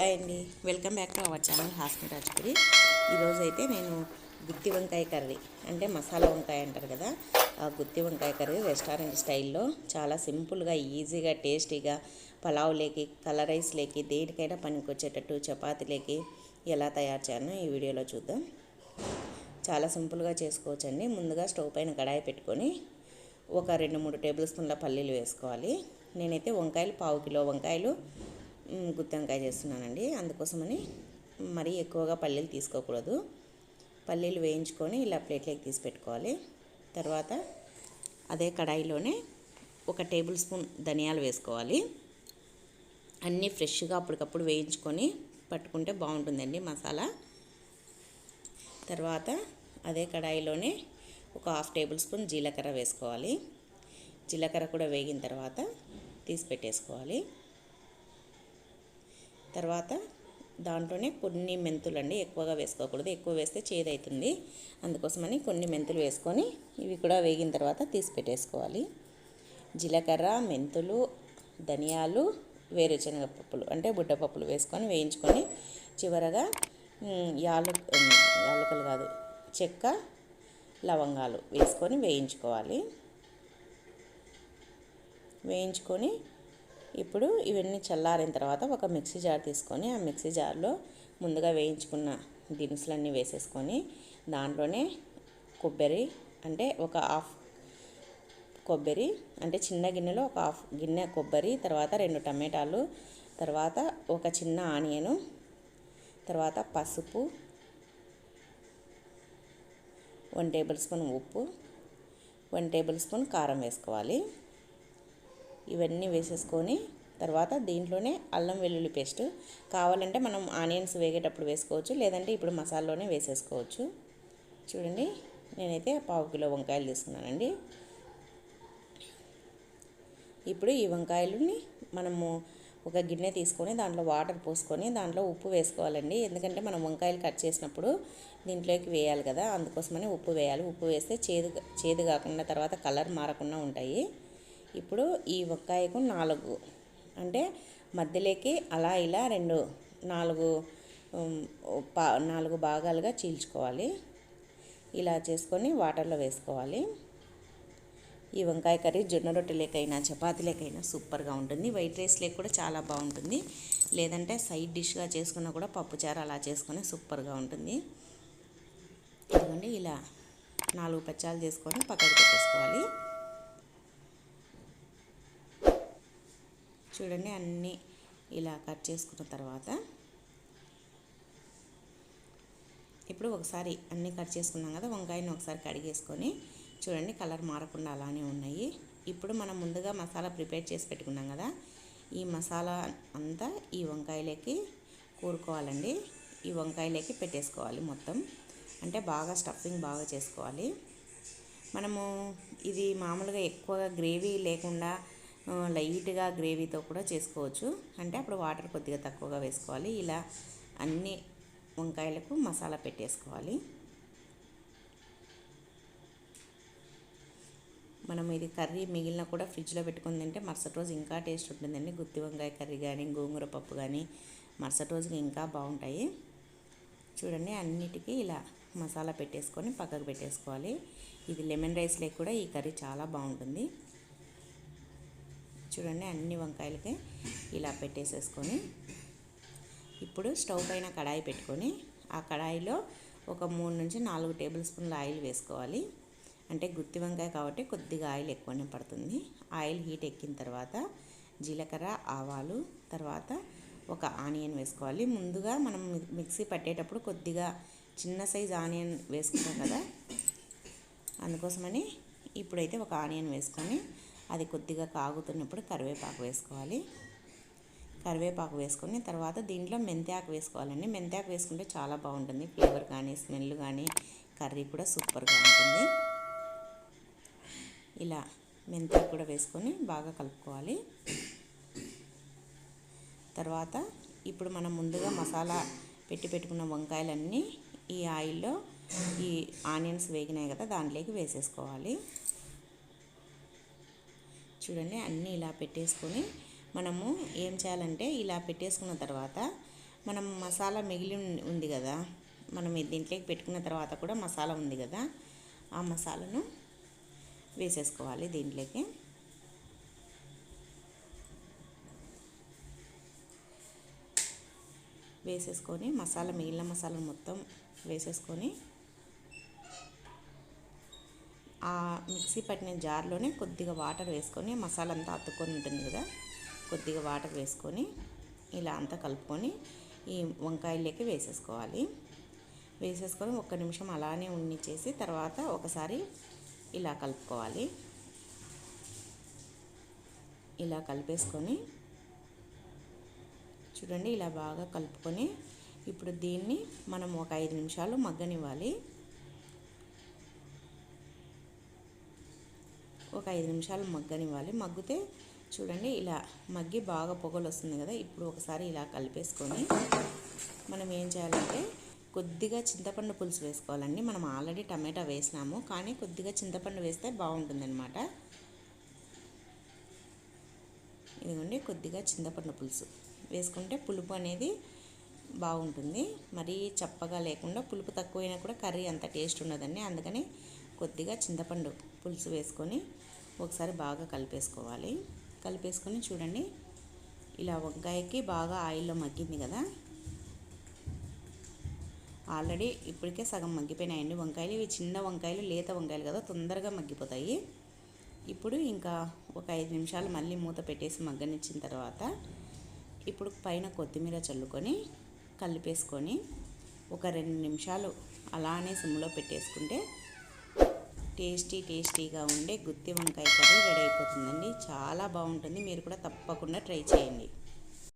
Hi అండి. Welcome back to our channel Hasmi Rajapuri. ఈరోజు అయితే నేను గుత్తి వంకాయ కర్రీ అంటే మసాలా వంకాయ అంటారు కదా ఆ గుత్తి వంకాయ కర్రీ రెస్టారెంట్ స్టైల్లో చాలా సింపుల్గా ఈజీగా టేస్టీగా పలావ్లేకి కలర్ రైస్లేకి దేనికైనా పనికొచ్చేటట్టు చపాతీలేకి ఎలా తయారు చేయాలో ఈ వీడియోలో చూద్దాం. చాలా సింపుల్గా చేసుకోవచ్చండి. ముందుగా స్టవ్ పైన కడాయి పెట్టుకొని ఒక రెండు మూడు టేబుల్ స్పూన్ల పల్లీలు వేసుకోవాలి. నేనైతే వంకాయలు పావు కిలో వంకాయలు గుత్తి వంకాయ చేస్తున్నానండి. అందుకోసమని మరీ ఎక్కువగా పల్లీలు తీసుకోకూడదు. పల్లీలు వేయించుకొని ఇలా ప్లేట్లోకి తీసి పెట్టుకోవాలి. తర్వాత అదే కడాయిలోనే ఒక టేబుల్ స్పూన్ ధనియాలు వేసుకోవాలి. అన్నీ ఫ్రెష్గా అప్పటికప్పుడు వేయించుకొని పట్టుకుంటే బాగుంటుందండి మసాలా. తర్వాత అదే కడాయిలోనే ఒక హాఫ్ టేబుల్ స్పూన్ జీలకర్ర వేసుకోవాలి. జీలకర్ర కూడా వేగిన తర్వాత తీసి పెట్టేసుకోవాలి. తర్వాత దాంట్లోనే కొన్ని మెంతులు అండి ఎక్కువగా వేసుకోకూడదు. ఎక్కువ వేస్తే చేదవుతుంది. అందుకోసమని కొన్ని మెంతులు వేసుకొని ఇవి కూడా వేగిన తర్వాత తీసి పెట్టేసుకోవాలి. జీలకర్ర మెంతులు ధనియాలు వేరుశనగ పప్పులు అంటే బుడ్డపప్పులు వేసుకొని వేయించుకొని చివరగా యాలు యాలకలు యాలకులు కాదు చెక్క లవంగాలు వేసుకొని వేయించుకోవాలి. వేయించుకొని ఇప్పుడు ఇవన్నీ చల్లారిన తర్వాత ఒక మిక్సీ జార్ తీసుకొని ఆ మిక్సీ జార్లో ముందుగా వేయించుకున్న దినుసులన్నీ వేసేసుకొని దాంట్లోనే కొబ్బరి అంటే ఒక హాఫ్ కొబ్బరి అంటే చిన్న గిన్నెలో ఒక హాఫ్ గిన్నె కొబ్బరి తర్వాత రెండు టమాటాలు తర్వాత ఒక చిన్న ఆనియను తర్వాత పసుపు వన్ టేబుల్ స్పూన్ ఉప్పు వన్ టేబుల్ స్పూన్ కారం వేసుకోవాలి. ఇవన్నీ వేసేసుకొని తర్వాత దీంట్లోనే అల్లం వెల్లుల్లి పేస్ట్. కావాలంటే మనం ఆనియన్స్ వేగేటప్పుడు వేసుకోవచ్చు లేదంటే ఇప్పుడు మసాలాలోనే వేసేసుకోవచ్చు. చూడండి నేనైతే పావు కిలో వంకాయలు తీసుకున్నానండి. ఇప్పుడు ఈ వంకాయలని మనము ఒక గిన్నె తీసుకొని దాంట్లో వాటర్ పోసుకొని దాంట్లో ఉప్పు వేసుకోవాలండి. ఎందుకంటే మనం వంకాయలు కట్ చేసినప్పుడు దీంట్లోకి వేయాలి కదా అందుకోసమని ఉప్పు వేయాలి. ఉప్పు వేస్తే చేదు చేదు కాకుండా తర్వాత కలర్ మారకుండా ఉంటాయి. ఇప్పుడు ఈ వంకాయకు నాలుగు. అంటే మధ్యలోకి అలా ఇలా రెండు నాలుగు పా నాలుగు భాగాలుగా చీల్చుకోవాలి. ఇలా చేసుకొని వాటర్లో వేసుకోవాలి. ఈ వంకాయ కర్రీ జొన్న రొట్టెలేకైనా చపాతీలేకైనా సూపర్గా ఉంటుంది. వైట్ రైస్లో కూడా చాలా బాగుంటుంది. లేదంటే సైడ్ డిష్గా చేసుకున్నా కూడా పప్పుచారు అలా చేసుకుని సూపర్గా ఉంటుంది. ఇదిగోండి ఇలా నాలుగు పచ్చాలు చేసుకొని పక్కకు పెట్టేసుకోవాలి. చూడండి అన్నీ ఇలా కట్ చేసుకున్న తర్వాత ఇప్పుడు ఒకసారి అన్నీ కట్ చేసుకున్నాం కదా వంకాయని ఒకసారి కడిగేసుకొని చూడండి కలర్ మారకుండా అలానే ఉన్నాయి. ఇప్పుడు మనం ముందుగా మసాలా ప్రిపేర్ చేసి పెట్టుకున్నాం కదా ఈ మసాలా అంతా ఈ వంకాయలకి కూరుకోవాలండి. ఈ వంకాయలకి పెట్టేసుకోవాలి మొత్తం. అంటే బాగా స్టఫింగ్ బాగా చేసుకోవాలి. మనము ఇది మామూలుగా ఎక్కువగా గ్రేవీ లేకుండా లైట్గా గ్రేవీతో కూడా చేసుకోవచ్చు. అంటే అప్పుడు వాటర్ కొద్దిగా తక్కువగా వేసుకోవాలి. ఇలా అన్ని వంకాయలకు మసాలా పెట్టేసుకోవాలి. మనం ఇది కర్రీ మిగిలిన కూడా ఫ్రిడ్జ్లో పెట్టుకుని తింటే మరుసటి రోజు ఇంకా టేస్ట్ ఉంటుందండి. గుత్తి వంకాయ కర్రీ కానీ గోంగూర పప్పు కానీ మరుసటి రోజుకి ఇంకా బాగుంటాయి. చూడండి అన్నిటికీ ఇలా మసాలా పెట్టేసుకొని పక్కకు పెట్టేసుకోవాలి. ఇది లెమన్ రైస్లో కూడా ఈ కర్రీ చాలా బాగుంటుంది. చూడండి అన్ని వంకాయలకి ఇలా పెట్టేసేసుకొని ఇప్పుడు స్టవ్ పైన కడాయి పెట్టుకొని ఆ కడాయిలో ఒక మూడు నుంచి నాలుగు టేబుల్ స్పూన్ల ఆయిల్ వేసుకోవాలి. అంటే గుత్తి వంకాయ కాబట్టి కొద్దిగా ఆయిల్ ఎక్కువనే పడుతుంది. ఆయిల్ హీట్ ఎక్కిన తర్వాత జీలకర్ర ఆవాలు తర్వాత ఒక ఆనియన్ వేసుకోవాలి. ముందుగా మనం మిక్సీ పట్టేటప్పుడు కొద్దిగా చిన్న సైజ్ ఆనియన్ వేసుకుంటాం కదా అందుకోసమని ఇప్పుడైతే ఒక ఆనియన్ వేసుకొని అది కొద్దిగా కాగుతున్నప్పుడు కరివేపాకు వేసుకోవాలి. కరివేపాకు వేసుకొని తర్వాత దీంట్లో మెంతాకు వేసుకోవాలండి. మెంతాకు వేసుకుంటే చాలా బాగుంటుంది. ఫ్లేవర్ కానీ స్మెల్ కానీ కర్రీ కూడా సూపర్గా ఉంటుంది. ఇలా మెంతాకు కూడా వేసుకొని బాగా కలుపుకోవాలి. తర్వాత ఇప్పుడు మనం ముందుగా మసాలా పెట్టి పెట్టుకున్న వంకాయలన్నీ ఈ ఆయిల్లో ఈ ఆనియన్స్ వేగినాయి కదా దాంట్లోకి వేసేసుకోవాలి. చూడండి అన్నీ ఇలా పెట్టేసుకొని మనము ఏం చేయాలంటే ఇలా పెట్టేసుకున్న తర్వాత మనం మసాలా మిగిలి ఉంది కదా మనం దీంట్లోకి పెట్టుకున్న తర్వాత కూడా మసాలా ఉంది కదా ఆ మసాలాను వేసేసుకోవాలి దీంట్లోకి. వేసేసుకొని మసాలా మిగిలిన మసాలా మొత్తం వేసేసుకొని ఆ మిక్సీ పట్టిన జార్లోనే కొద్దిగా వాటర్ వేసుకొని మసాలా అంతా అతుక్కొని ఉంటుంది కదా కొద్దిగా వాటర్ వేసుకొని ఇలా అంతా కలుపుకొని ఈ వంకాయలకి వేసేసుకోవాలి. వేసేసుకొని ఒక్క నిమిషం అలానే ఉండిచ్చేసి తర్వాత ఒకసారి ఇలా కలుపుకోవాలి. ఇలా కలిపేసుకొని చూడండి ఇలా బాగా కలుపుకొని ఇప్పుడు దీన్ని మనం ఒక ఐదు నిమిషాలు మగ్గనివ్వాలి. ఒక ఐదు నిమిషాలు మగ్గనివ్వాలి. మగ్గితే చూడండి ఇలా మగ్గి బాగా పొగలు వస్తుంది కదా ఇప్పుడు ఒకసారి ఇలా కలిపేసుకొని మనం ఏం చేయాలంటే కొద్దిగా చింతపండు పులుసు వేసుకోవాలండి. మనం ఆల్రెడీ టమాటా వేసినాము కానీ కొద్దిగా చింతపండు వేస్తే బాగుంటుందన్నమాట. ఇదిగోండి కొద్దిగా చింతపండు పులుసు. వేసుకుంటే పులుపు అనేది బాగుంటుంది. మరీ చప్పగా లేకుండా పులుపు తక్కువైనా కూడా కర్రీ అంత టేస్ట్ ఉండదండి. అందుకని కొద్దిగా చింతపండు పులుసు వేసుకొని ఒకసారి బాగా కలిపేసుకోవాలి. కలిపేసుకొని చూడండి ఇలా వంకాయకి బాగా ఆయిల్లో మగ్గింది కదా. ఆల్రెడీ ఇప్పటికే సగం మగ్గిపోయినాయండి వంకాయలు. ఇవి చిన్న వంకాయలు లేత వంకాయలు కదా తొందరగా మగ్గిపోతాయి. ఇప్పుడు ఇంకా ఒక ఐదు నిమిషాలు మళ్ళీ మూత పెట్టేసి మగ్గనిచ్చిన తర్వాత ఇప్పుడు పైన కొత్తిమీర చల్లుకొని కలిపేసుకొని ఒక రెండు నిమిషాలు అలానే సిమ్లో పెట్టేసుకుంటే టేస్టీ టేస్టీగా ఉండే గుత్తి వంకాయ కర్రీ రెడీ అయిపోతుందండి. చాలా బాగుంటుంది. మీరు కూడా తప్పకుండా ట్రై చేయండి.